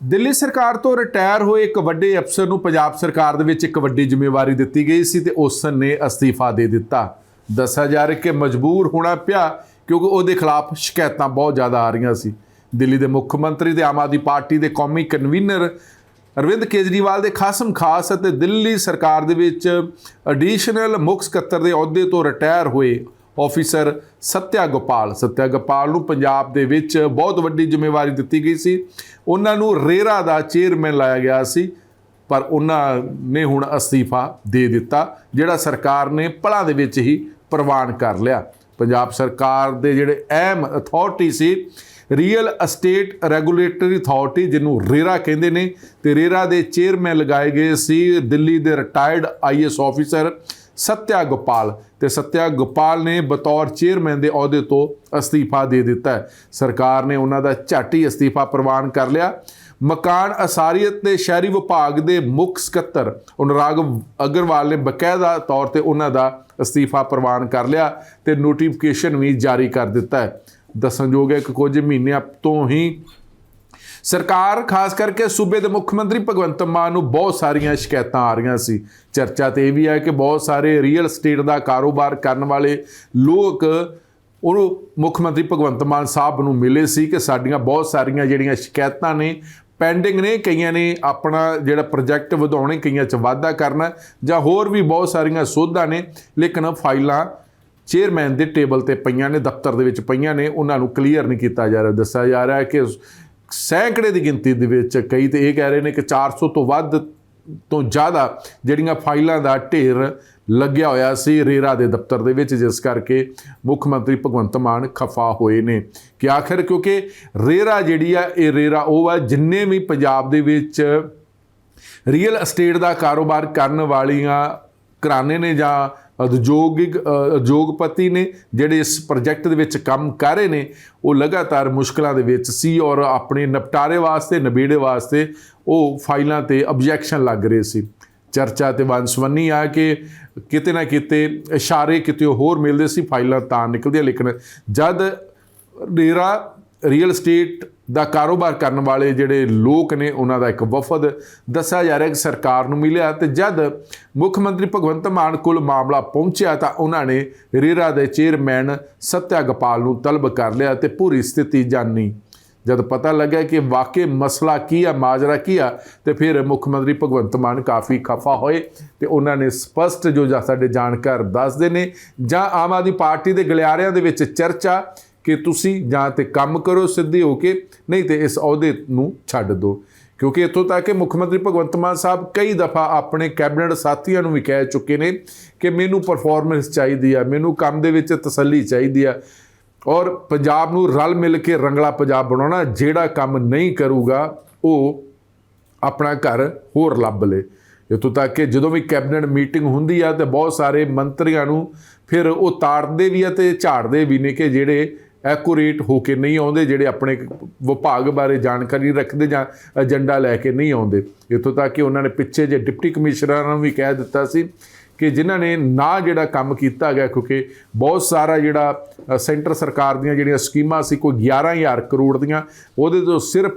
ਦਿੱਲੀ ਸਰਕਾਰ ਤੋਂ ਰਿਟਾਇਰ ਹੋਏ ਇੱਕ ਵੱਡੇ ਅਫਸਰ ਨੂੰ ਪੰਜਾਬ ਸਰਕਾਰ ਦੇ ਵਿੱਚ ਇੱਕ ਵੱਡੀ ਜ਼ਿੰਮੇਵਾਰੀ ਦਿੱਤੀ ਗਈ ਸੀ ਤੇ ਉਸ ਨੇ ਅਸਤੀਫਾ ਦੇ ਦਿੱਤਾ। ਦੱਸਿਆ ਜਾ ਰਿਹਾ ਕਿ ਮਜਬੂਰ ਹੋਣਾ ਪਿਆ ਕਿਉਂਕਿ ਉਹਦੇ ਖਿਲਾਫ ਸ਼ਿਕਾਇਤਾਂ ਬਹੁਤ ਜ਼ਿਆਦਾ ਆ ਰਹੀਆਂ ਸੀ। ਦਿੱਲੀ ਦੇ ਮੁੱਖ ਮੰਤਰੀ ਤੇ ਆਮ ਆਦਮੀ ਪਾਰਟੀ ਦੇ ਕੌਮੀ ਕਨਵੀਨਰ ਅਰਵਿੰਦ ਕੇਜਰੀਵਾਲ ਦੇ ਖਾਸਮ ਖਾਸ ਅਤੇ ਦਿੱਲੀ ਸਰਕਾਰ ਦੇ ਵਿੱਚ ਐਡੀਸ਼ਨਲ ਮੁੱਖ ਸਕੱਤਰ ਦੇ ਅਹੁਦੇ ਤੋਂ ਰਿਟਾਇਰ ਹੋਏ ਆਫੀਸਰ ਸਤਿਆ ਗੋਪਾਲ ਸਤਿਆ ਗੋਪਾਲ ਨੂੰ ਪੰਜਾਬ ਦੇ ਵਿੱਚ ਬਹੁਤ ਵੱਡੀ ਜ਼ਿੰਮੇਵਾਰੀ ਦਿੱਤੀ ਗਈ ਸੀ। ਉਹਨਾਂ ਨੂੰ ਰੇਰਾ ਦਾ ਚੇਅਰਮੈਨ ਲਾਇਆ ਗਿਆ ਸੀ, ਪਰ ਉਹਨਾਂ ਨੇ ਹੁਣ ਅਸਤੀਫਾ ਦੇ ਦਿੱਤਾ, ਜਿਹੜਾ ਸਰਕਾਰ ਨੇ ਪਲਾਂ ਦੇ ਵਿੱਚ ਹੀ ਪ੍ਰਵਾਨ ਕਰ ਲਿਆ। ਪੰਜਾਬ ਸਰਕਾਰ ਦੇ ਜਿਹੜੇ ਅਹਿਮ ਅਥਾਰਟੀ ਸੀ ਰੀਅਲ ਅਸਟੇਟ ਰੈਗੂਲੇਟਰੀ ਅਥਾਰਟੀ ਜਿਹਨੂੰ ਰੇਰਾ ਕਹਿੰਦੇ ਨੇ, ਤੇ ਰੇਰਾ ਦੇ ਚੇਅਰਮੈਨ ਲਗਾਏ ਗਏ ਸੀ, ਦਿੱਲੀ ਦੇ retired IAS officer Satya Gopal ਤੇ ਸਤਿਆ ਗੋਪਾਲ ਨੇ ਬਤੌਰ ਚੇਅਰਮੈਨ ਦੇ ਅਹੁਦੇ ਤੋਂ ਅਸਤੀਫਾ ਦੇ ਦਿੱਤਾ ਸਰਕਾਰ ਨੇ ਉਹਨਾਂ ਦਾ ਝਾਟੀ ਅਸਤੀਫਾ ਪ੍ਰਵਾਨ ਕਰ ਲਿਆ। ਮਕਾਨ ਅਸਾਰੀਅਤ ਤੇ ਸ਼ਹਿਰੀ ਵਿਭਾਗ ਦੇ ਮੁੱਖ ਸਕੱਤਰ ਅਨੁਰਾਗ ਅਗਰਵਾਲ ਨੇ ਬਕਾਇਦਾ ਤੌਰ ਤੇ ਉਹਨਾਂ ਦਾ ਅਸਤੀਫਾ ਪ੍ਰਵਾਨ ਕਰ ਲਿਆ ਤੇ ਨੋਟੀਫਿਕੇਸ਼ਨ ਵੀ ਜਾਰੀ ਕਰ ਦਿੱਤਾ ਹੈ। ਦੱਸਣਯੋਗ ਹੈ ਕਿ ਕੁਝ ਮਹੀਨਿਆਂ ਤੋਂ ਹੀ ਸਰਕਾਰ, ਖਾਸ ਕਰਕੇ ਸੂਬੇ ਦੇ ਮੁੱਖ ਮੰਤਰੀ ਭਗਵੰਤ ਮਾਨ ਨੂੰ ਬਹੁਤ ਸਾਰੀਆਂ ਸ਼ਿਕਾਇਤਾਂ ਆ ਰਹੀਆਂ ਸੀ। ਚਰਚਾ ਤੇ ਇਹ ਵੀ ਹੈ ਕਿ ਬਹੁਤ ਸਾਰੇ ਰੀਅਲ ਸਟੇਟ ਦਾ ਕਾਰੋਬਾਰ ਕਰਨ ਵਾਲੇ ਲੋਕ ਉਹ ਮੁੱਖ ਮੰਤਰੀ ਭਗਵੰਤ ਮਾਨ ਸਾਹਿਬ ਨੂੰ ਮਿਲੇ ਸੀ ਕਿ ਸਾਡੀਆਂ ਬਹੁਤ ਸਾਰੀਆਂ ਜਿਹੜੀਆਂ ਸ਼ਿਕਾਇਤਾਂ ਨੇ ਪੈਂਡਿੰਗ ਨੇ, ਕਈਆਂ ਨੇ ਆਪਣਾ ਜਿਹੜਾ ਪ੍ਰੋਜੈਕਟ ਵਧਾਉਣੇ, ਕਈਆਂ 'ਚ ਵਾਧਾ ਕਰਨਾ, ਜਾਂ ਹੋਰ ਵੀ ਬਹੁਤ ਸਾਰੀਆਂ ਸੋਧਾਂ ਨੇ, ਲੇਕਿਨ ਫਾਈਲਾਂ ਚੇਅਰਮੈਨ ਦੇ ਟੇਬਲ ਤੇ ਪਈਆਂ ਨੇ, ਦਫ਼ਤਰ ਦੇ ਵਿੱਚ ਪਈਆਂ ਨੇ, ਉਹਨਾਂ ਨੂੰ ਕਲੀਅਰ ਨਹੀਂ ਕੀਤਾ ਜਾ ਰਿਹਾ। ਦੱਸਿਆ ਜਾ ਰਿਹਾ ਕਿ ਸੈਂਕੜੇ ਦੀ ਗਿਣਤੀ ਦੇ ਵਿੱਚ ਕਈ ਤੇ ਇਹ ਕਹਿ ਰਹੇ ਨੇ ਕਿ 400 ਤੋਂ ਵੱਧ ਤੋਂ ਜ਼ਿਆਦਾ ਜਿਹੜੀਆਂ ਫਾਈਲਾਂ ਦਾ ਢੇਰ ਲੱਗਿਆ ਹੋਇਆ ਸੀ ਰੇਰਾ ਦੇ ਦਫ਼ਤਰ ਦੇ ਵਿੱਚ, ਜਿਸ ਕਰਕੇ ਮੁੱਖ ਮੰਤਰੀ ਭਗਵੰਤ ਮਾਨ ਖਫਾ ਹੋਏ ਨੇ ਕਿ ਆਖਿਰ ਕਿਉਂਕਿ ਰੇਰਾ ਜਿਹੜੀ ਆ, ਇਹ ਰੇਰਾ ਉਹ ਆ ਜਿੰਨੇ ਵੀ ਪੰਜਾਬ ਦੇ ਵਿੱਚ ਰੀਅਲ ਅਸਟੇਟ ਦਾ ਕਾਰੋਬਾਰ ਕਰਨ ਵਾਲੀਆਂ ਘਰਾਣੇ ਨੇ ਜਾਂ ਉਦਯੋਗਿਕ ਉਦਯੋਗਪਤੀ ਨੇ ਜਿਹੜੇ ਇਸ ਪ੍ਰੋਜੈਕਟ ਦੇ ਵਿੱਚ ਕੰਮ ਕਰ ਰਹੇ ਨੇ, ਉਹ ਲਗਾਤਾਰ ਮੁਸ਼ਕਲਾਂ ਦੇ ਵਿੱਚ ਸੀ ਔਰ ਆਪਣੇ ਨਿਪਟਾਰੇ ਵਾਸਤੇ, ਨਿਬੇੜੇ ਵਾਸਤੇ ਉਹ ਫਾਈਲਾਂ ਤੇ ਆਬਜੈਕਸ਼ਨ ਲੱਗ ਰਹੇ ਸੀ। ਚਰਚਾ ਤੇ ਵੰਸਵੰਨੀ ਆ ਕਿ ਕਿਤੇ ਨਾ ਕਿਤੇ ਇਸ਼ਾਰੇ ਕਿਤੇ ਹੋਰ ਮਿਲਦੇ ਸੀ, ਫਾਈਲਾਂ ਤਾਂ ਨਿਕਲਦੀਆਂ, ਲੇਕਿਨ ਜਦ ਡੇਰਾ ਰੀਅਲ ਸਟੇਟ ਦਾ ਕਾਰੋਬਾਰ ਕਰਨ ਵਾਲੇ ਜਿਹੜੇ ਲੋਕ ਨੇ, ਉਹਨਾਂ ਦਾ ਇੱਕ ਵਫਦ ਦੱਸਿਆ ਜਾ ਰਿਹਾ ਕਿ ਸਰਕਾਰ ਨੂੰ ਮਿਲਿਆ ਤੇ ਜਦ ਮੁੱਖ ਮੰਤਰੀ ਭਗਵੰਤ ਮਾਨ ਕੋਲ ਮਾਮਲਾ ਪਹੁੰਚਿਆ ਤਾਂ ਉਹਨਾਂ ਨੇ ਰੇਰਾ ਦੇ ਚੇਅਰਮੈਨ ਸਤਿਆ ਗੋਪਾਲ ਨੂੰ ਤਲਬ ਕਰ ਲਿਆ ਤੇ ਪੂਰੀ ਸਥਿਤੀ ਜਾਣੀ। ਜਦ ਪਤਾ ਲੱਗਾ ਕਿ ਵਾਕਈ ਮਸਲਾ ਕੀ ਆ, ਮਾਜਰਾ ਕੀ ਆ, ਤੇ ਫਿਰ ਮੁੱਖ ਮੰਤਰੀ ਭਗਵੰਤ ਮਾਨ ਕਾਫੀ ਖਫਾ ਹੋਏ ਤੇ ਉਹਨਾਂ ਨੇ ਸਪਸ਼ਟ ਜੋ ਸਾਡੇ ਜਾਣਕਾਰ ਦੱਸਦੇ ਨੇ, ਜਾਂ ਆਮ ਆਦਮੀ ਪਾਰਟੀ ਦੇ ਗਲਿਆਰਿਆਂ ਦੇ ਵਿੱਚ ਚਰਚਾ ਕਿ ਤੁਸੀਂ ਜਾਂ ਤੇ ਕੰਮ ਕਰੋ ਸਿੱਧੇ ਹੋ ਕੇ, ਨਹੀਂ ਤੇ ਇਸ ਅਹੁਦੇ ਨੂੰ ਛੱਡ ਦਿਓ। ਕਿਉਂਕਿ ਇੱਥੋਂ ਤੱਕ ਕਿ ਮੁੱਖ ਮੰਤਰੀ ਭਗਵੰਤ ਮਾਨ ਸਾਹਿਬ ਕਈ ਦਫਾ ਆਪਣੇ ਕੈਬਨਿਟ ਸਾਥੀਆਂ ਨੂੰ ਵੀ ਕਹਿ ਚੁੱਕੇ ਨੇ ਕਿ ਮੈਨੂੰ ਪਰਫਾਰਮੈਂਸ ਚਾਹੀਦੀ ਆ, ਮੈਨੂੰ ਕੰਮ ਦੇ ਵਿੱਚ ਤਸੱਲੀ ਚਾਹੀਦੀ ਆ। ਔਰ ਪੰਜਾਬ ਨੂੰ ਰਲ ਮਿਲ ਕੇ ਰੰਗਲਾ ਪੰਜਾਬ ਬਣਾਉਣਾ, ਜਿਹੜਾ ਕੰਮ ਨਹੀਂ ਕਰੂਗਾ, ਉਹ ਆਪਣਾ ਘਰ ਹੋਰ ਲੱਭ ਲੇ। ਇੱਥੋਂ ਤੱਕ ਕਿ ਜਦੋਂ ਵੀ ਕੈਬਨਿਟ ਮੀਟਿੰਗ ਹੁੰਦੀ ਆ ਤੇ ਬਹੁਤ ਸਾਰੇ ਮੰਤਰੀਆਂ ਨੂੰ ਫਿਰ ਉਹ ਤਾੜਦੇ ਵੀ ਆ ਤੇ ਝਾੜਦੇ ਵੀ ਨੇ ਕਿ ਜਿਹੜੇ ਐਕੂਰੇਟ ਹੋ ਕੇ ਨਹੀਂ ਆਉਂਦੇ, ਜਿਹੜੇ ਆਪਣੇ ਵਿਭਾਗ ਬਾਰੇ ਜਾਣਕਾਰੀ ਰੱਖਦੇ ਜਾਂ ਏਜੰਡਾ ਲੈ ਕੇ ਨਹੀਂ ਆਉਂਦੇ। ਇੱਥੋਂ ਤੱਕ ਕਿ ਉਹਨਾਂ ਨੇ ਪਿੱਛੇ ਜੇ ਡਿਪਟੀ ਕਮਿਸ਼ਨਰਾਂ ਨੂੰ ਵੀ ਕਹਿ ਦਿੱਤਾ ਸੀ ਕਿ ਜਿਨ੍ਹਾਂ ਨੇ ਨਾ ਜਿਹੜਾ ਕੰਮ ਕੀਤਾ ਗਿਆ, ਕਿਉਂਕਿ ਬਹੁਤ ਸਾਰਾ ਜਿਹੜਾ ਸੈਂਟਰ ਸਰਕਾਰ ਦੀਆਂ ਜਿਹੜੀਆਂ ਸਕੀਮਾਂ ਸੀ, ਕੋਈ 11000 ਕਰੋੜ ਦੀਆਂ, ਉਹਦੇ ਤੋਂ ਸਿਰਫ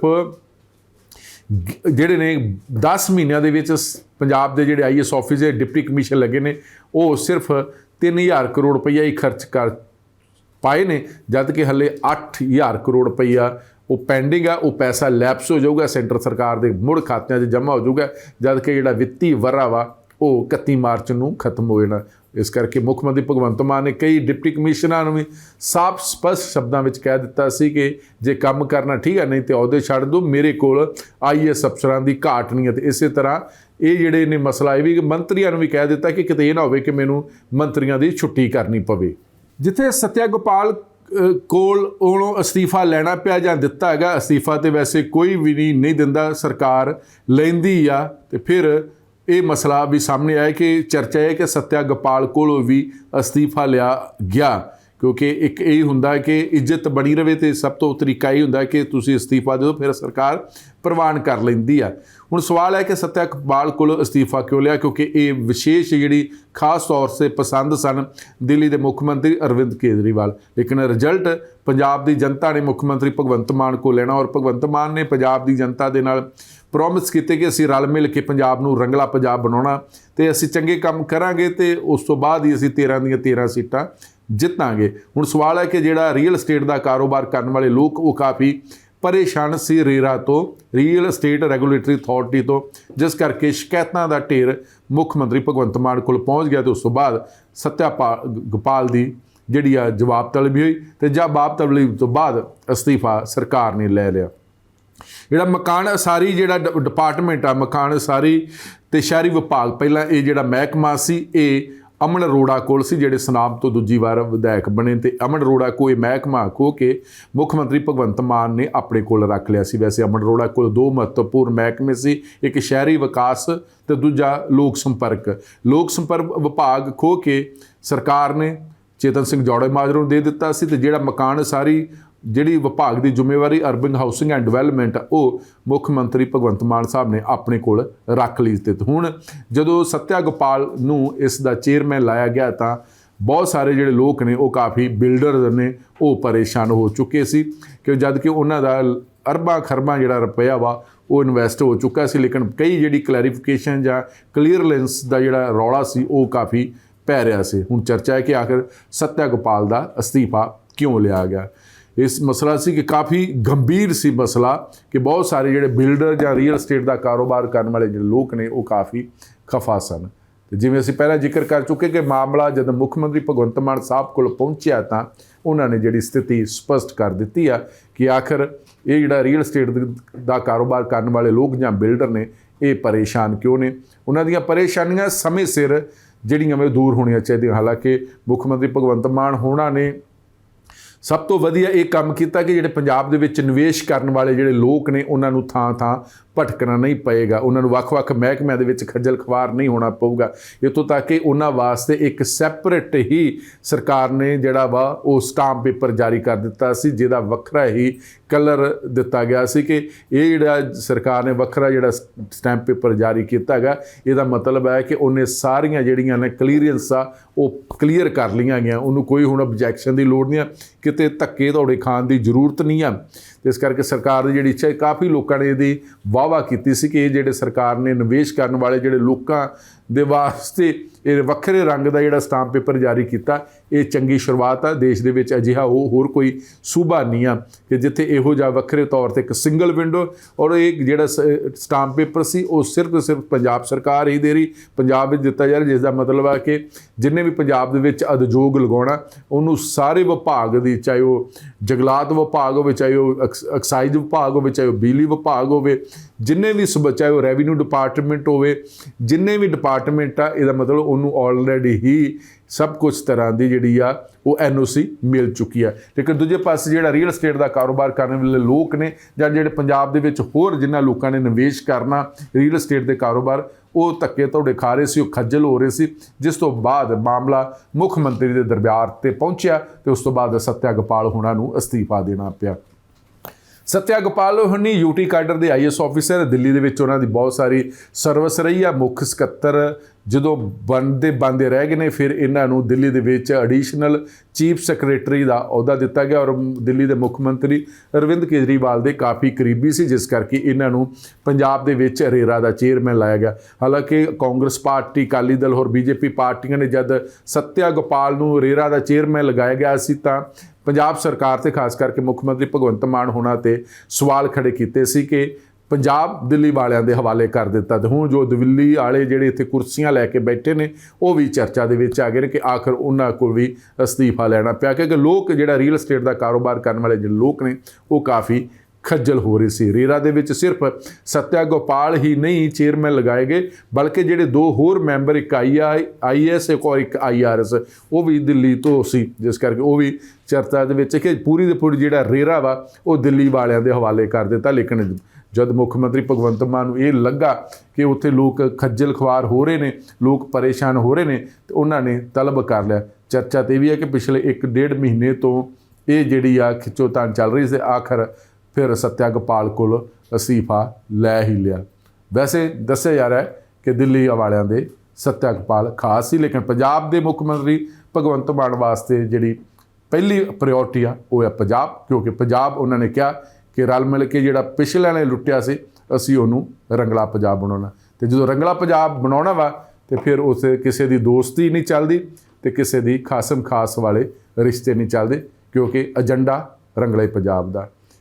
ਜਿਹੜੇ ਨੇ 10 ਮਹੀਨਿਆਂ ਦੇ ਵਿੱਚ ਸ- ਪੰਜਾਬ ਦੇ ਜਿਹੜੇ ਆਈਐਸ ਆਫਿਸਰ ਡਿਪਟੀ ਕਮਿਸ਼ਨ ਲੱਗੇ ਨੇ, ਉਹ ਸਿਰਫ 3000 ਕਰੋੜ ਰੁਪਈਆ ਹੀ ਖਰਚ ਕਰ ਪਾਏ ਨੇ, ਜਦ ਕਿ ਹੱਲੇ 8000 ਕਰੋੜ ਰੁਪਈਆ ਉਹ ਪੈਂਡਿੰਗ ਆ, ਉਹ ਪੈਸਾ ਲੈਪਸ ਹੋ ਜਾਊਗਾ, ਸੈਂਟਰ ਸਰਕਾਰ ਦੇ ਮੁੜ ਖਾਤਿਆਂ 'ਚ ਜਮ੍ਹਾਂ ਹੋ ਜਾਊਗਾ, ਜਦ ਕਿ ਜਿਹੜਾ ਵਿੱਤੀ ਵਰ੍ਹਾ ਵਾ, ਉਹ 31 ਮਾਰਚ ਨੂੰ ਖਤਮ ਹੋ ਜਾਣਾ। ਇਸ ਕਰਕੇ ਮੁੱਖ ਮੰਤਰੀ ਭਗਵੰਤ ਮਾਨ ਨੇ ਕਈ ਡਿਪਟੀ ਕਮਿਸ਼ਨਰਾਂ ਨੂੰ ਵੀ ਸਾਫ਼ ਸਪਸ਼ਟ ਸ਼ਬਦਾਂ ਵਿੱਚ ਕਹਿ ਦਿੱਤਾ ਸੀ ਕਿ ਜੇ ਕੰਮ ਕਰਨਾ ਠੀਕ ਹੈ ਨਹੀਂ ਤੇ ਅਹੁਦੇ ਛੱਡ ਦਿਓ, ਮੇਰੇ ਕੋਲ ਆਈਐਸ ਅਫਸਰਾਂ ਦੀ ਘਾਟ ਨਹੀਂ ਹੈ ਤੇ ਇਸੇ ਤਰ੍ਹਾਂ ਇਹ ਜਿਹੜੇ ਨੇ ਮਸਲਾ, ਇਹ ਵੀ ਕਿ ਮੰਤਰੀਆਂ ਨੂੰ ਵੀ ਕਹਿ ਦਿੱਤਾ ਕਿ ਕਿਤੇ ਇਹ ਨਾ ਹੋਵੇ ਕਿ ਮੈਨੂੰ ਮੰਤਰੀਆਂ ਦੀ ਛੁੱਟੀ ਕਰਨੀ ਪਵੇ। ਜਿੱਥੇ ਸਤਿਆ ਗੋਪਾਲ ਕੋਲ ਉਹਨੂੰ ਅਸਤੀਫਾ ਲੈਣਾ ਪਿਆ ਜਾਂ ਦਿੱਤਾ ਹੈਗਾ, ਅਸਤੀਫਾ ਤੇ ਵੈਸੇ ਕੋਈ ਵੀ ਨਹੀਂ ਨਹੀਂ ਦਿੰਦਾ, ਸਰਕਾਰ ਲੈਂਦੀ ਆ। ਤੇ ਫਿਰ ਇਹ ਮਸਲਾ ਵੀ ਸਾਹਮਣੇ ਆਇਆ ਕਿ ਚਰਚਾ ਹੈ ਕਿ ਸਤਿਆ ਗੋਪਾਲ ਕੋਲੋਂ ਵੀ ਅਸਤੀਫਾ ਲਿਆ ਗਿਆ। ਕਿਉਂਕਿ ਇੱਕ ਇਹ ਹੁੰਦਾ ਕਿ ਇੱਜ਼ਤ ਬਣੀ ਰਵੇ ਤੇ ਸਭ ਤੋਂ ਤਰੀਕਾ ਇਹ ਹੁੰਦਾ ਕਿ ਤੁਸੀਂ ਅਸਤੀਫਾ ਦਿਓ, ਫਿਰ ਸਰਕਾਰ ਪ੍ਰਵਾਨ ਕਰ ਲੈਂਦੀ ਆ। ਹੁਣ ਸਵਾਲ ਹੈ ਕਿ ਸਤਿਆ ਇਕਬਾਲ ਕੋਲ ਅਸਤੀਫਾ ਕਿਉਂ ਲਿਆ? ਕਿਉਂਕਿ ਇਹ ਵਿਸ਼ੇਸ਼ ਜਿਹੜੀ ਖਾਸ ਤੌਰ 'ਤੇ ਪਸੰਦ ਸਨ ਦਿੱਲੀ ਦੇ ਮੁੱਖ ਮੰਤਰੀ ਅਰਵਿੰਦ ਕੇਜਰੀਵਾਲ। ਲੇਕਿਨ ਰਿਜ਼ਲਟ ਪੰਜਾਬ ਦੀ ਜਨਤਾ ਨੇ ਮੁੱਖ ਮੰਤਰੀ ਭਗਵੰਤ ਮਾਨ ਕੋਲ ਲੈਣਾ ਔਰ ਭਗਵੰਤ ਮਾਨ ਨੇ ਪੰਜਾਬ ਦੀ ਜਨਤਾ ਦੇ ਨਾਲ ਪ੍ਰੋਮਿਸ ਕੀਤੇ ਕਿ ਅਸੀਂ ਰਲ ਮਿਲ ਕੇ ਪੰਜਾਬ ਨੂੰ ਰੰਗਲਾ ਪੰਜਾਬ ਬਣਾਉਣਾ ਤੇ ਅਸੀਂ ਚੰਗੇ ਕੰਮ ਕਰਾਂਗੇ ਤੇ ਉਸ ਤੋਂ ਬਾਅਦ ਹੀ ਅਸੀਂ 13 ਦੀਆਂ 13 ਸੀਟਾਂ ਜਿੱਤਾਂਗੇ। ਹੁਣ ਸਵਾਲ ਹੈ ਕਿ ਜਿਹੜਾ ਰੀਅਲ ਏਸਟੇਟ ਦਾ ਕਾਰੋਬਾਰ ਕਰਨ ਵਾਲੇ ਲੋਕ, ਉਹ ਕਾਫੀ ਪਰੇਸ਼ਾਨ ਸੀ ਰੇਰਾ ਤੋਂ ਰੀਅਲ ਏਸਟੇਟ ਰੈਗੂਲੇਟਰੀ ਅਥਾਰਟੀ ਤੋਂ, ਜਿਸ ਕਰਕੇ ਸ਼ਿਕਾਇਤਾਂ ਦਾ ਢੇਰ ਮੁੱਖ ਮੰਤਰੀ ਭਗਵੰਤ ਮਾਨ ਕੋਲ ਪਹੁੰਚ ਗਿਆ ਤੇ ਉਸ ਤੋਂ ਬਾਅਦ ਸਤਿਆਪਾਲ ਗੋਪਾਲ ਦੀ ਜਿਹੜੀ ਆ ਜਵਾਬ ਤਲਬੀ ਹੋਈ ਤੇ ਜਵਾਬ ਤਲਬੀ ਤੋਂ ਬਾਅਦ ਅਸਤੀਫਾ ਸਰਕਾਰ ਨੇ ਲੈ ਲਿਆ। ਜਿਹੜਾ ਮਕਾਨ ਅਸਾਰੀ ਜਿਹੜਾ ਡ- ਡਿਪਾਰਟਮੈਂਟ ਆ, ਮਕਾਨ ਅਸਾਰੀ ਤੇ ਸ਼ਹਿਰੀ ਵਿਭਾਗ, ਪਹਿਲਾਂ ਇਹ ਜਿਹੜਾ ਮਹਿਕਮਾ ਸੀ, ਇਹ ਅਮਨ ਅਰੋੜਾ ਕੋਲ ਸੀ, ਜਿਹੜੇ ਸਨਾਮ ਤੋਂ ਦੂਜੀ ਵਾਰ ਵਿਧਾਇਕ ਬਣੇ ਤੇ ਅਮਨ ਅਰੋੜਾ ਕੋਈ ਮਹਿਕਮਾ ਖੋ ਕੇ ਮੁੱਖ ਮੰਤਰੀ ਭਗਵੰਤ ਮਾਨ ਨੇ ਆਪਣੇ ਕੋਲ ਰੱਖ ਲਿਆ ਸੀ। ਵੈਸੇ ਅਮਨ ਅਰੋੜਾ ਕੋਲ ਦੋ ਮਹੱਤਵਪੂਰਨ ਮਹਿਕਮੇ ਸੀ, ਇੱਕ ਸ਼ਹਿਰੀ ਵਿਕਾਸ ਤੇ ਦੂਜਾ ਲੋਕ ਸੰਪਰਕ। ਲੋਕ ਸੰਪਰਕ ਵਿਭਾਗ ਖੋ ਕੇ ਸਰਕਾਰ ਨੇ ਚੇਤਨ ਸਿੰਘ ਜੋੜੇ ਮਾਜਰੇ ਨੂੰ ਦੇ ਦਿੱਤਾ ਸੀ ਤੇ ਜਿਹੜਾ ਮਕਾਨ ਸਾਰੀ ਜਿਹੜੀ ਵਿਭਾਗ ਦੀ ਜ਼ਿੰਮੇਵਾਰੀ ਅਰਬਨ ਹਾਊਸਿੰਗ ਐਂਡ ਡਿਵੈਲਪਮੈਂਟ ਉਹ ਮੁੱਖ ਮੰਤਰੀ ਭਗਵੰਤ ਮਾਨ ਸਾਹਿਬ ਨੇ ਆਪਣੇ ਕੋਲ ਰੱਖ ਲਈ ਤੇ ਹੁਣ ਜਦੋਂ ਸਤਿਆ ਗੋਪਾਲ ਨੂੰ ਇਸ ਦਾ ਚੇਅਰਮੈਨ ਲਾਇਆ ਗਿਆ ਤਾਂ ਬਹੁਤ ਸਾਰੇ ਜਿਹੜੇ ਲੋਕ ਨੇ, ਉਹ ਕਾਫੀ ਬਿਲਡਰ ਨੇ, ਉਹ ਪਰੇਸ਼ਾਨ ਹੋ ਚੁੱਕੇ ਸੀ ਕਿ ਜਦ ਕਿ ਉਹਨਾਂ ਦਾ ਅਰਬਾਂ ਖਰਬਾਂ ਜਿਹੜਾ ਰੁਪਇਆ ਵਾ, ਉਹ ਇਨਵੈਸਟ ਹੋ ਚੁੱਕਾ ਸੀ, ਲੇਕਿਨ ਕਈ ਜਿਹੜੀ ਕਲੈਰੀਫਿਕੇਸ਼ਨ ਜਾਂ ਕਲੀਅਰਲੈਂਸ ਦਾ ਜਿਹੜਾ ਰੌਲਾ ਸੀ, ਉਹ ਕਾਫੀ ਪੈ ਰਿਹਾ ਸੀ। ਹੁਣ ਚਰਚਾ ਹੈ ਕਿ ਆਖਰ ਸਤਿਆ ਗੋਪਾਲ ਦਾ ਅਸਤੀਫਾ ਕਿਉਂ ਲਿਆ ਗਿਆ? ਇਸ ਮਸਲਾ ਸੀ ਕਿ ਕਾਫੀ ਗੰਭੀਰ ਸੀ ਮਸਲਾ ਕਿ ਬਹੁਤ ਸਾਰੇ ਜਿਹੜੇ ਬਿਲਡਰ ਜਾਂ ਰੀਅਲ ਏਸਟੇਟ ਦਾ ਕਾਰੋਬਾਰ ਕਰਨ ਵਾਲੇ ਜਿਹੜੇ ਲੋਕ ਨੇ ਉਹ ਕਾਫੀ ਖਫਾ ਸਨ। ਤੇ ਜਿਵੇਂ ਅਸੀਂ ਪਹਿਲਾਂ ਜ਼ਿਕਰ ਕਰ ਚੁੱਕੇ ਕਿ ਮਾਮਲਾ ਜਦੋਂ ਮੁੱਖ ਮੰਤਰੀ ਭਗਵੰਤ ਮਾਨ ਸਾਹਿਬ ਕੋਲ ਪਹੁੰਚਿਆ ਤਾਂ ਉਹਨਾਂ ਨੇ ਜਿਹੜੀ ਸਥਿਤੀ ਸਪਸ਼ਟ ਕਰ ਦਿੱਤੀ ਆ ਕਿ ਆਖਰ ਇਹ ਜਿਹੜਾ ਰੀਅਲ ਏਸਟੇਟ ਦਾ ਕਾਰੋਬਾਰ ਕਰਨ ਵਾਲੇ ਲੋਕ ਜਾਂ ਬਿਲਡਰ ਨੇ ਇਹ ਪਰੇਸ਼ਾਨ ਕਿਉਂ ਨੇ? ਉਹਨਾਂ ਦੀਆਂ ਪਰੇਸ਼ਾਨੀਆਂ ਸਮੇਂ ਸਿਰ ਜਿਹੜੀਆਂ ਵੇ ਦੂਰ ਹੋਣੀਆਂ ਚਾਹੀਦੀਆਂ। ਹਾਲਾਂਕਿ ਮੁੱਖ ਮੰਤਰੀ ਭਗਵੰਤ ਮਾਨ ਹੋਣਾ ਨੇ ਸਭ ਤੋਂ ਵਧੀਆ ਇਹ ਕੰਮ ਕੀਤਾ ਕਿ ਜਿਹੜੇ ਪੰਜਾਬ ਦੇ ਵਿੱਚ ਨਿਵੇਸ਼ ਕਰਨ ਵਾਲੇ ਜਿਹੜੇ ਲੋਕ ਨੇ ਉਹਨਾਂ ਨੂੰ ਥਾਂ ਥਾਂ ਭਟਕਣਾ ਨਹੀਂ ਪਏਗਾ। ਉਹਨਾਂ ਨੂੰ ਵੱਖ-ਵੱਖ ਮਹਿਕਮਿਆਂ ਦੇ ਵਿੱਚ ਖੱਜਲ ਖਵਾਰ ਨਹੀਂ ਹੋਣਾ ਪਊਗਾ। ਇਤੋਂ ਤੱਕ ਕਿ ਉਹਨਾਂ ਵਾਸਤੇ ਇੱਕ ਸੈਪਰੇਟ ਹੀ ਸਰਕਾਰ ਨੇ ਜਿਹੜਾ ਵਾ, ਉਹ ਸਟਾਂਪ ਪੇਪਰ ਜਾਰੀ ਕਰ ਦਿੱਤਾ ਸੀ, ਜਿਹਦਾ ਵੱਖਰਾ ਹੀ ਕਲਰ ਦਿੱਤਾ ਗਿਆ ਸੀ ਕਿ ਇਹ ਜਿਹੜਾ ਸਰਕਾਰ ਨੇ ਵੱਖਰਾ ਜਿਹੜਾ ਸਟੈਂਪ ਪੇਪਰ ਜਾਰੀ ਕੀਤਾ ਹੈਗਾ, ਇਹਦਾ ਮਤਲਬ ਹੈ ਕਿ ਉਹਨੇ ਸਾਰੀਆਂ ਜਿਹੜੀਆਂ ਨੇ ਕਲੀਅਰੈਂਸ ਆ, ਉਹ ਕਲੀਅਰ ਕਰ ਲਈਆਂ ਗਿਆ ਉਹਨੂੰ ਕੋਈ ਹੁਣ ਆਬਜੈਕਸ਼ਨ ਦੀ ਲੋੜ ਨਹੀਂ ਆ। ਕਿਤੇ ਧੱਕੇ ਦੌੜੇ ਖਾਣ ਦੀ ਜ਼ਰੂਰਤ ਨਹੀਂ ਆ। ਤੇ ਇਸ ਕਰਕੇ ਸਰਕਾਰ ਦੀ ਜਿਹੜੀ ਇੱਛਾ ਹੈ, ਕਾਫੀ ਲੋਕਾਂ ਨੇ ਇਹਦੀ ਵਾਅਵਾ ਕੀਤੀ ਸੀ ਕਿ ਇਹ ਜਿਹੜੇ ਸਰਕਾਰ ਨੇ ਨਿਵੇਸ਼ ਕਰਨ ਵਾਲੇ ਜਿਹੜੇ ਲੋਕਾਂ ਦੇ ਵਾਸਤੇ ਇਹ ਵੱਖਰੇ ਰੰਗ ਦਾ ਜਿਹੜਾ ਸਟਾਂਪ ਪੇਪਰ ਜਾਰੀ ਕੀਤਾ। ਇਹ ਚੰਗੀ ਸ਼ੁਰੂਆਤ ਆ। ਦੇਸ਼ ਦੇ ਵਿੱਚ ਅਜਿਹਾ ਉਹ ਹੋਰ ਕੋਈ ਸੂਬਾ ਨਹੀਂ ਆ ਕਿ ਜਿੱਥੇ ਇਹੋ ਜਿਹਾ ਵੱਖਰੇ ਤੌਰ ਤੇ ਇੱਕ ਸਿੰਗਲ ਵਿੰਡੋ ਔਰ ਇਹ ਜਿਹੜਾ ਸਟਾਂਪ ਪੇਪਰ ਸੀ, ਉਹ ਸਿਰਫ ਤੇ ਸਿਰਫ ਪੰਜਾਬ ਸਰਕਾਰ ਹੀ ਦੇ ਰਹੀ। ਪੰਜਾਬ ਵਿੱਚ ਦਿੱਤਾ ਜਾ ਰਿਹਾ, ਜਿਸ ਦਾ ਮਤਲਬ ਆ ਕਿ ਜਿੰਨੇ ਵੀ ਪੰਜਾਬ ਦੇ ਵਿੱਚ ਉਦਯੋਗ ਲਗਾਉਣਾ, ਉਹਨੂੰ ਸਾਰੇ ਵਿਭਾਗ ਦੀ, ਚਾਹੇ ਉਹ ਜੰਗਲਾਤ ਵਿਭਾਗ ਹੋਵੇ, ਚਾਹੇ ਉਹ ਐਕਸ- ਐਕਸਾਈਜ਼ ਵਿਭਾਗ ਹੋਵੇ, ਚਾਹੇ ਉਹ ਬਿਜਲੀ ਵਿਭਾਗ ਹੋਵੇ, ਜਿੰਨੇ ਵੀ ਸੂਬੇ, ਚਾਹੇ ਉਹ ਰੈਵਨਿਊ ਡਿਪਾਰਟਮੈਂਟ ਹੋਵੇ, ਜਿੰਨੇ ਵੀ ਡਿਪਾਰਟਮੈਂਟ ਆ, ਇਹਦਾ ਮਤਲਬ ਉਹਨੂੰ ਆਲਰੇਡੀ ਹੀ ਸਭ ਕੁਝ ਤਰ੍ਹਾਂ ਦੀ ਜਿਹੜੀ ਆ, ਉਹ ਐਨਓਸੀ ਮਿਲ ਚੁੱਕੀ ਆ। ਲੇਕਿਨ ਦੂਜੇ ਪਾਸੇ ਜਿਹੜਾ ਰੀਅਲ ਏਸਟੇਟ ਦਾ ਕਾਰੋਬਾਰ ਕਰਨ ਵਾਲੇ ਲੋਕ ਨੇ ਜਾਂ ਜਿਹੜੇ ਪੰਜਾਬ ਦੇ ਵਿੱਚ ਹੋਰ ਜਿਨ੍ਹਾਂ ਲੋਕਾਂ ਨੇ ਨਿਵੇਸ਼ ਕਰਨਾ ਰੀਅਲ ਏਸਟੇਟ ਦੇ ਕਾਰੋਬਾਰ, ਉਹ ਧੱਕੇ ਤੁਹਾਡੇ ਖਾ ਰਹੇ ਸੀ, ਉਹ ਖੱਜਲ ਹੋ ਰਹੇ ਸੀ। ਜਿਸ ਤੋਂ ਬਾਅਦ ਮਾਮਲਾ ਮੁੱਖ ਮੰਤਰੀ ਦੇ ਦਰਬਾਰ ਤੇ ਪਹੁੰਚਿਆ ਤੇ ਉਸ ਤੋਂ ਬਾਅਦ ਸਤਿਆ ਹੋਣਾ ਨੂੰ ਅਸਤੀਫਾ ਦੇਣਾ ਪਿਆ। ਸਤਿਆ ਗੋਪਾਲ ਹੁਣੀ ਯੂਟੀ ਕਾਡਰ ਦੇ ਆਈਐਸ ਆਫੀਸਰ, ਦਿੱਲੀ ਦੇ ਵਿੱਚ ਉਹਨਾਂ ਦੀ ਬਹੁਤ ਸਾਰੀ ਸਰਵਿਸ ਰਹੀ ਆ, ਮੁੱਖ ਸਕੱਤਰ ਜਦੋਂ ਬਣਦੇ ਬੰਦੇ ਰਹਿ ਗਏ ਨੇ, ਫਿਰ ਇਹਨਾਂ ਨੂੰ ਦਿੱਲੀ ਦੇ ਵਿੱਚ ਐਡੀਸ਼ਨਲ ਚੀਫ ਸੈਕਟਰੀ ਦਾ ਅਹੁਦਾ ਦਿੱਤਾ ਗਿਆ ਔਰ ਦਿੱਲੀ ਦੇ ਮੁੱਖ ਮੰਤਰੀ ਅਰਵਿੰਦ ਕੇਜਰੀਵਾਲ ਦੇ ਕਾਫੀ ਕਰੀਬੀ ਸੀ, ਜਿਸ ਕਰਕੇ ਇਹਨਾਂ ਨੂੰ ਪੰਜਾਬ ਦੇ ਵਿੱਚ ਰੇਰਾ ਦਾ ਚੇਅਰਮੈਨ ਲਾਇਆ ਗਿਆ। ਹਾਲਾਂਕਿ ਕਾਂਗਰਸ ਪਾਰਟੀ, ਅਕਾਲੀ ਦਲ ਹੋਰ ਬੀਜੇਪੀ ਪਾਰਟੀਆਂ ਨੇ ਜਦ ਸਤਿਆ ਗੋਪਾਲ ਨੂੰ ਰੇਰਾ ਦਾ ਚੇਅਰਮੈਨ ਲਗਾਇਆ ਗਿਆ ਸੀ ਤਾਂ ਪੰਜਾਬ ਸਰਕਾਰ ਤੇ ਖਾਸ ਕਰਕੇ ਮੁੱਖ ਮੰਤਰੀ ਭਗਵੰਤ ਮਾਨ ਹੋਣਾ ਤੇ ਸਵਾਲ ਖੜੇ ਕੀਤੇ ਸੀ ਕਿ ਪੰਜਾਬ ਦਿੱਲੀ ਵਾਲਿਆਂ ਦੇ ਹਵਾਲੇ ਕਰ ਦਿੱਤਾ ਤੇ ਹੁਣ ਜੋ ਦਿੱਲੀ ਵਾਲੇ ਜਿਹੜੇ ਇੱਥੇ ਕੁਰਸੀਆਂ ਲੈ ਕੇ ਬੈਠੇ ਨੇ, ਉਹ ਵੀ ਚਰਚਾ ਦੇ ਵਿੱਚ ਆ ਗਏ ਨੇ ਕਿ ਆਖਰ ਉਹਨਾਂ ਕੋਲ ਵੀ ਅਸਤੀਫਾ ਲੈਣਾ ਪਿਆ, ਕਿਉਂਕਿ ਲੋਕ ਜਿਹੜਾ ਰੀਅਲ ਏਸਟੇਟ ਦਾ ਕਾਰੋਬਾਰ ਕਰਨ ਵਾਲੇ ਜਿਹੜੇ ਲੋਕ ਨੇ, ਉਹ ਕਾਫੀ ਖੱਜਲ ਹੋ ਰਹੇ ਸੀ। ਰੇਰਾ ਦੇ ਵਿੱਚ ਸਿਰਫ ਸਤਿਆ ਗੋਪਾਲ ਹੀ ਨਹੀਂ ਚੇਅਰਮੈਨ ਲਗਾਏ ਗਏ, ਬਲਕਿ ਜਿਹੜੇ ਦੋ ਹੋਰ ਮੈਂਬਰ, ਇੱਕ ਆਈਆਈ ਆਈਐਸ ਇੱਕ ਔਰ ਇੱਕ ਆਈਆਰਐਸ ਉਹ ਵੀ ਦਿੱਲੀ ਤੋਂ ਸੀ। ਜਿਸ ਕਰਕੇ ਉਹ ਵੀ ਚਰਚਾ ਦੇ ਵਿੱਚ ਕਿ ਪੂਰੀ ਦੇ ਪੂਰੀ ਜਿਹੜਾ ਰੇਰਾ ਵਾ, ਉਹ ਦਿੱਲੀ ਵਾਲਿਆਂ ਦੇ ਹਵਾਲੇ ਕਰ ਦਿੱਤਾ। ਲੇਕਿਨ ਜਦ ਮੁੱਖ ਮੰਤਰੀ ਭਗਵੰਤ ਮਾਨ ਨੂੰ ਇਹ ਲੱਗਾ ਕਿ ਉੱਥੇ ਲੋਕ ਖੱਜਲ ਖਵਾਰ ਹੋ ਰਹੇ ਨੇ, ਲੋਕ ਪਰੇਸ਼ਾਨ ਹੋ ਰਹੇ ਨੇ, ਤੇ ਉਹਨਾਂ ਨੇ ਤਲਬ ਕਰ ਲਿਆ। ਚਰਚਾ ਤੇ ਇਹ ਵੀ ਹੈ ਕਿ ਪਿਛਲੇ 1.5 ਮਹੀਨੇ ਤੋਂ ਇਹ ਜਿਹੜੀ ਆ ਖਿੱਚੋਤਾਣ ਚੱਲ ਰਹੀ ਸੀ। ਆਖਰ ਫਿਰ ਸਤਿਆਗੋਪਾਲ ਕੋਲ ਅਸਤੀਫਾ ਲੈ ਹੀ ਲਿਆ। ਵੈਸੇ ਦੱਸਿਆ ਜਾ ਰਿਹਾ ਹੈ ਕਿ ਦਿੱਲੀ ਵਾਲਿਆਂ ਦੇ ਸਤਿਆਗੋਪਾਲ ਖਾਸ ਸੀ, ਲੇਕਿਨ ਪੰਜਾਬ ਦੇ ਮੁੱਖ ਮੰਤਰੀ ਭਗਵੰਤ ਮਾਨ ਵਾਸਤੇ ਜਿਹੜੀ ਪਹਿਲੀ ਪ੍ਰਾਇੋਰਟੀ ਆ, ਉਹ ਹੈ ਪੰਜਾਬ, ਕਿਉਂਕਿ ਪੰਜਾਬ ਉਹਨਾਂ ਨੇ ਕਿਹਾ ਕਿ ਰਲ ਮਿਲ ਕੇ ਜਿਹੜਾ ਪਿਛਲਿਆਂ ਨੇ ਲੁੱਟਿਆ ਸੀ, ਅਸੀਂ ਉਹਨੂੰ ਰੰਗਲਾ ਪੰਜਾਬ ਬਣਾਉਣਾ ਤੇ ਜਦੋਂ ਰੰਗਲਾ ਪੰਜਾਬ ਬਣਾਉਣਾ ਵਾ, ਤੇ ਫਿਰ ਉਸ ਕਿਸੇ ਦੀ ਦੋਸਤੀ ਨਹੀਂ ਚੱਲਦੀ ਤੇ ਕਿਸੇ ਦੀ ਖਾਸਮ ਖਾਸ ਵਾਲੇ ਰਿਸ਼ਤੇ ਨਹੀਂ ਚੱਲਦੇ, ਕਿਉਂਕਿ ਏਜੰਡਾ ਰੰਗਲੇ ਪੰਜਾਬ ਦਾ।